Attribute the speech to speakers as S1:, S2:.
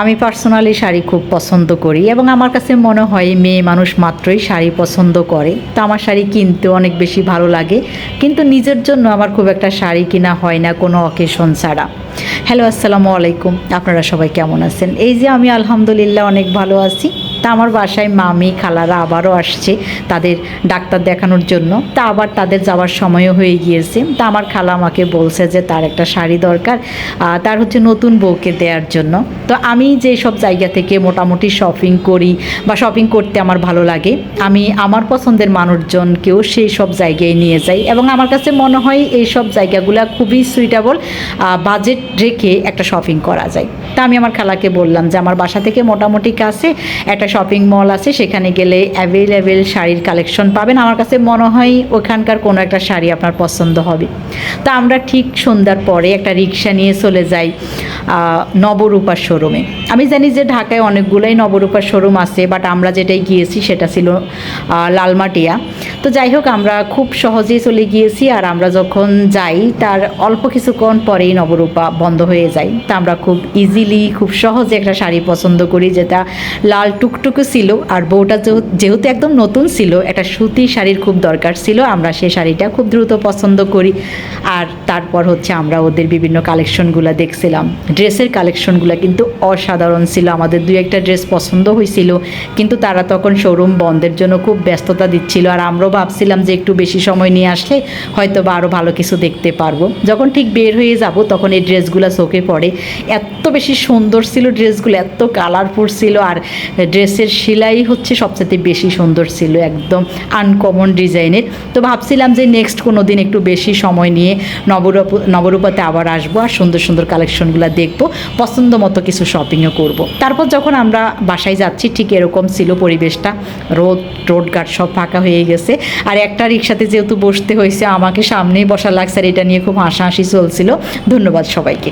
S1: আমি পার্সোনালি শাড়ি খুব পছন্দ করি এবং আমার কাছে মনে হয় মেয়ে মানুষ মাত্রই শাড়ি পছন্দ করে। তো আমার শাড়ি কিনতে অনেক বেশি ভালো লাগে। কিন্তু নিজের জন্য আমার খুব একটা শাড়ি কিনা হয় না কোনো অকেশন ছাড়া। হ্যালো আসসালামু আলাইকুম। আপনারা সবাই কেমন আছেন? এই যে আমি আলহামদুলিল্লাহ অনেক ভালো আছি। তা আমার বাসায় মামি, খালারা আবারও আসছে তাদের ডাক্তার দেখানোর জন্য। তা আবার তাদের যাওয়ার সময়ও হয়ে গিয়েছে। তা আমার খালা আমাকে বলছে যে তার একটা শাড়ি দরকার তার হচ্ছে নতুন বউকে দেওয়ার জন্য। তো আমি যে সব জায়গা থেকে মোটামুটি শপিং করি বা শপিং করতে আমার ভালো লাগে, আমি আমার পছন্দের মানুষজনকেও সেই সব জায়গায় নিয়ে যাই এবং আমার কাছে মনে হয় এই সব জায়গাগুলো খুবই সুইটেবল বাজেট রেখে একটা শপিং করা যায়। তা আমি আমার খালাকে বললাম যে আমার বাসা থেকে মোটামুটি কাছে একটা শপিং মল আছে, সেখানে গেলে অ্যাভেলেবেল শাড়ির কালেকশন পাবেন। আমার কাছে মনে হয় ওখানকার কোনো একটা শাড়ি আপনার পছন্দ হবে। তা আমরা ঠিক সন্ধ্যার পরে একটা রিক্সা নিয়ে চলে যাই নবরূপা শোরুমে আমি জানি যে ঢাকায় অনেকগুলোই নবরূপার শোরুম আছে বাট আমরা যেটাই গিয়েছি সেটা ছিল লালমাটিয়া। তো যাই হোক, আমরা খুব সহজেই চলে গিয়েছি আর আমরা যখন যাই, তার অল্প কিছুক্ষণ পরেই নবরূপা বন্ধ হয়ে যায়। তা আমরা খুব ইজিলি খুব সহজে একটা শাড়ি পছন্দ করি যেটা লাল টুকটুকু ছিল আর বউটা যেহ- যেহেতু একদম নতুন ছিল, একটা সুতি শাড়ির খুব দরকার ছিল, আমরা সেই শাড়িটা খুব দ্রুত পছন্দ করি। আর তারপর হচ্ছে আমরা ওদের বিভিন্ন কালেকশনগুলো দেখছিলাম। ড্রেসের কালেকশনগুলো কিন্তু অসাধারণ ছিল, আমাদের দুই একটা ড্রেস পছন্দ হয়েছিল কিন্তু তারা তখন শোরুম বন্ধের জন্য খুব ব্যস্ততা দিচ্ছিল আর আমরাও ভাবছিলাম যে একটু বেশি সময় নিয়ে আসলে হয়তো বা আরও ভালো কিছু দেখতে পারব। যখন ঠিক বের হয়ে যাব তখন এই ড্রেসগুলো চোখে পড়ে। এত বেশি সুন্দর ছিল ড্রেসগুলো এত কালারফুল ছিল আর ড্রেসের সেলাই হচ্ছে সবচেয়ে বেশি সুন্দর ছিল, একদম আনকমন ডিজাইনের তো ভাবছিলাম যে নেক্সট কোনো দিন একটু বেশি সময় নিয়ে নবরূপ, নবরূপাতে আবার আসব আর সুন্দর সুন্দর কালেকশনগুলো দেখব। পছন্দ মতো কিছু শপিংও করব। তারপর যখন আমরা বাসায় যাচ্ছি, ঠিক এরকম ছিল পরিবেশটা। রোড রোডঘাট সব ফাঁকা হয়ে গেছে। আর একটা রিক্সাতে যেহেতু বসতে হয়েছে, আমাকে সামনেই বসা লাগছে, আর এটা নিয়ে খুব হাসাহাসি চলছিল। ধন্যবাদ সবাইকে।